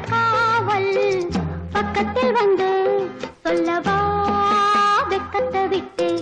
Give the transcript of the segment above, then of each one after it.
காவல். பக்கத்தில் வந்து சொல்லவா வெக்கத்தை விட்டே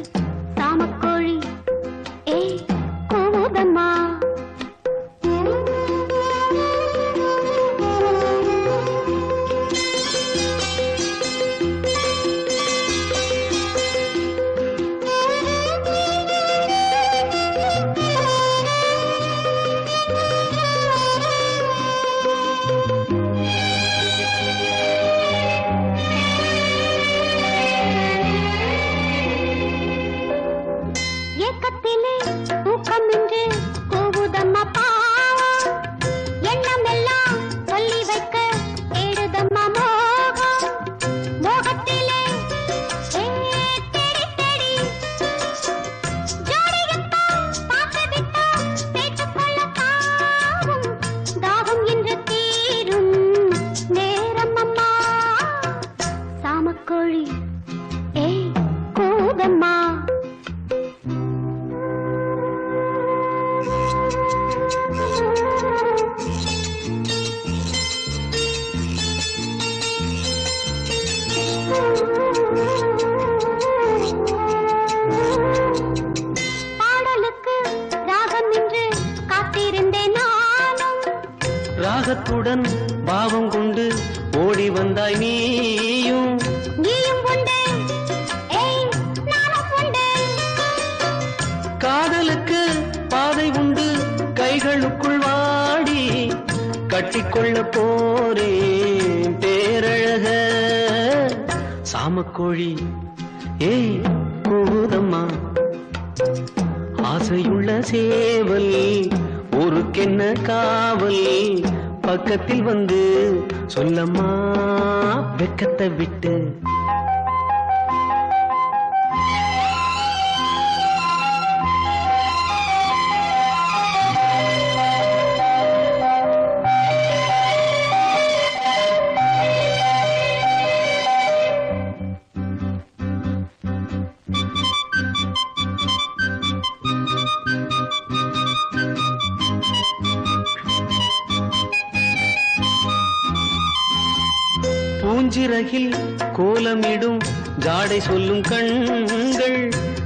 ராகத்துடன் பாவம் கொண்டு ஓடி வந்தாய் நீயும். காதலுக்கு பாதை உண்டு கைகளுக்குள் வாடி. கட்டிக்கொள்ள போறேன் பேரழக. சாமக்கோழி ஏய் கூதம்மா ஆசையுள்ள சேவல் ஊருக்கென்ன காவல்? பக்கத்தில் வந்து சொல்லம்மா வெக்கத்தை விட்டு பூஞ்சிறகில் கோலமிடும் ஜாடை சொல்லும் கண்கள்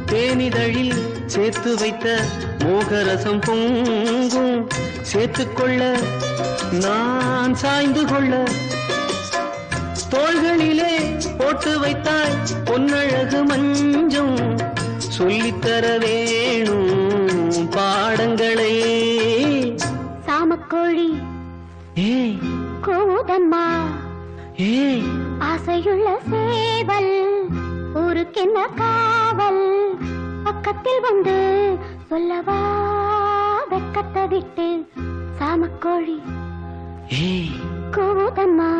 தேனிதழில் சேர்த்து வைத்த மோகரசம் பொங்கும். சேர்த்துக்கொள்ள நான் சாய்ந்து கொள்ள தோள்களிலே போட்டு வைத்தாய் பொன்னழகு மஞ்சம். சொல்லித்தர வேணும் ஆசையுள்ள சேவல் ஊருக்கென்ன காவல்? பக்கத்தில் வந்து சொல்லவா? வெக்கத்தை விட்டு சாமக்கோழி. ஏய். கூதம்மா